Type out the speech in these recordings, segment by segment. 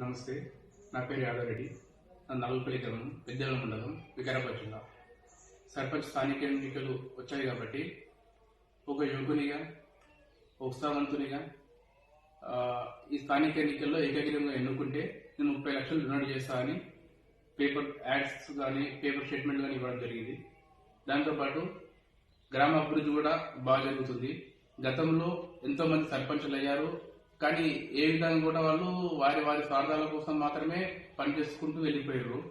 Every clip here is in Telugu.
నమస్తే నా పేరు యాదవ్ రెడ్డి. నా నలుగుపల్లి గ్రామం పెద్దల మండలం వికారాబాద్ జిల్లా. సర్పంచ్ స్థానిక ఎన్నికలు వచ్చాయి కాబట్టి ఒక యువకునిగా ఉత్సాహవంతునిగా ఈ స్థానిక ఎన్నికల్లో ఏకగ్రీవంగా ఎన్నుకుంటే నేను ముప్పై లక్షలు డొనేట్ చేస్తా అని పేపర్ యాడ్స్ కానీ పేపర్ స్టేట్మెంట్ కానీ ఇవ్వడం జరిగింది. దాంతోపాటు గ్రామ అభివృద్ధి కూడా బాగా జరుగుతుంది. గతంలో ఎంతోమంది సర్పంచులు అయ్యారు కానీ ఏ విధంగా కూడా వాళ్ళు వారి వారి స్వార్థాల కోసం మాత్రమే పనిచేసుకుంటూ వెళ్ళిపోయారు.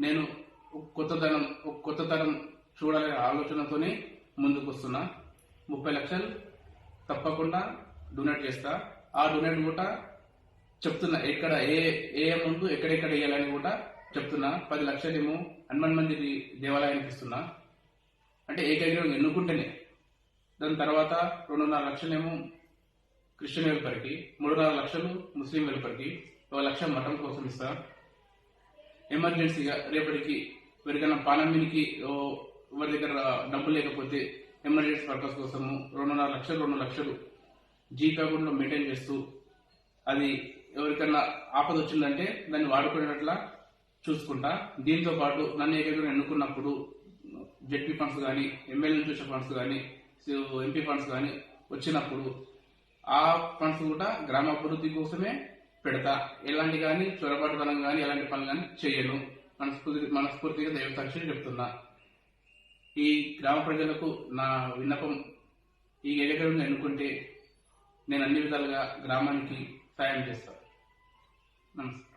నేను ఒక కొత్తదనం ఒక కొత్తతరం చూడాలనే ఆలోచనతోనే ముందుకు వస్తున్నా ముప్పై లక్షలు తప్పకుండా డొనేట్ చేస్తా. ఆ డొనేట్ కూడా చెప్తున్నా ఎక్కడ ఏ ఏ అమౌంట్ ఎక్కడెక్కడ వేయాలని కూడా చెప్తున్నా. పది లక్షలేమో హనుమాన్ మందిరి దేవాలయానికి ఇస్తున్నా. అంటే ఏకైక ఎన్నుకుంటేనే. దాని తర్వాత రెండున్నర లక్షలేమో క్రిస్టియన్ వెల్ఫేర్కి మూడున్నర లక్షలు ముస్లిం వెల్ఫేర్కి ఒక లక్ష మఠం కోసం ఇస్తా. ఎమర్జెన్సీగా రేపటికి ఎవరికైనా పానమినికి ఎవరి దగ్గర డబ్బు లేకపోతే ఎమర్జెన్సీ పర్పస్ కోసము రెండున్నర లక్షలు రెండు లక్షలు జీపే అకౌంట్లో మెయింటైన్ చేస్తూ అది ఎవరికైనా ఆపద వచ్చిందంటే దాన్ని వాడుకునేట్లా చూసుకుంటా. దీంతో పాటు నన్ను ఏకగ్రీవం ఎన్నుకున్నప్పుడు జెడ్పీ ఫండ్స్ కానీ ఎమ్మెల్యే నుంచి వచ్చే ఫండ్స్ కానీ ఎంపీ ఫండ్స్ కానీ వచ్చినప్పుడు ఆ ఫండ్స్ కూడా గ్రామ అభివృద్ధి కోసమే పెడతా. ఎలాంటి కానీ చొరబాటుతనం కానీ ఎలాంటి పనులు కానీ చేయను. మనస్ఫూర్తి మనస్ఫూర్తిగా దైవసాక్షి చెప్తున్నా. ఈ గ్రామ ప్రజలకు నా విన్నపం ఈ ఏకగ్రీవంగా ఎన్నుకుంటే నేను అన్ని విధాలుగా గ్రామానికి సాయం చేస్తాను నమస్తే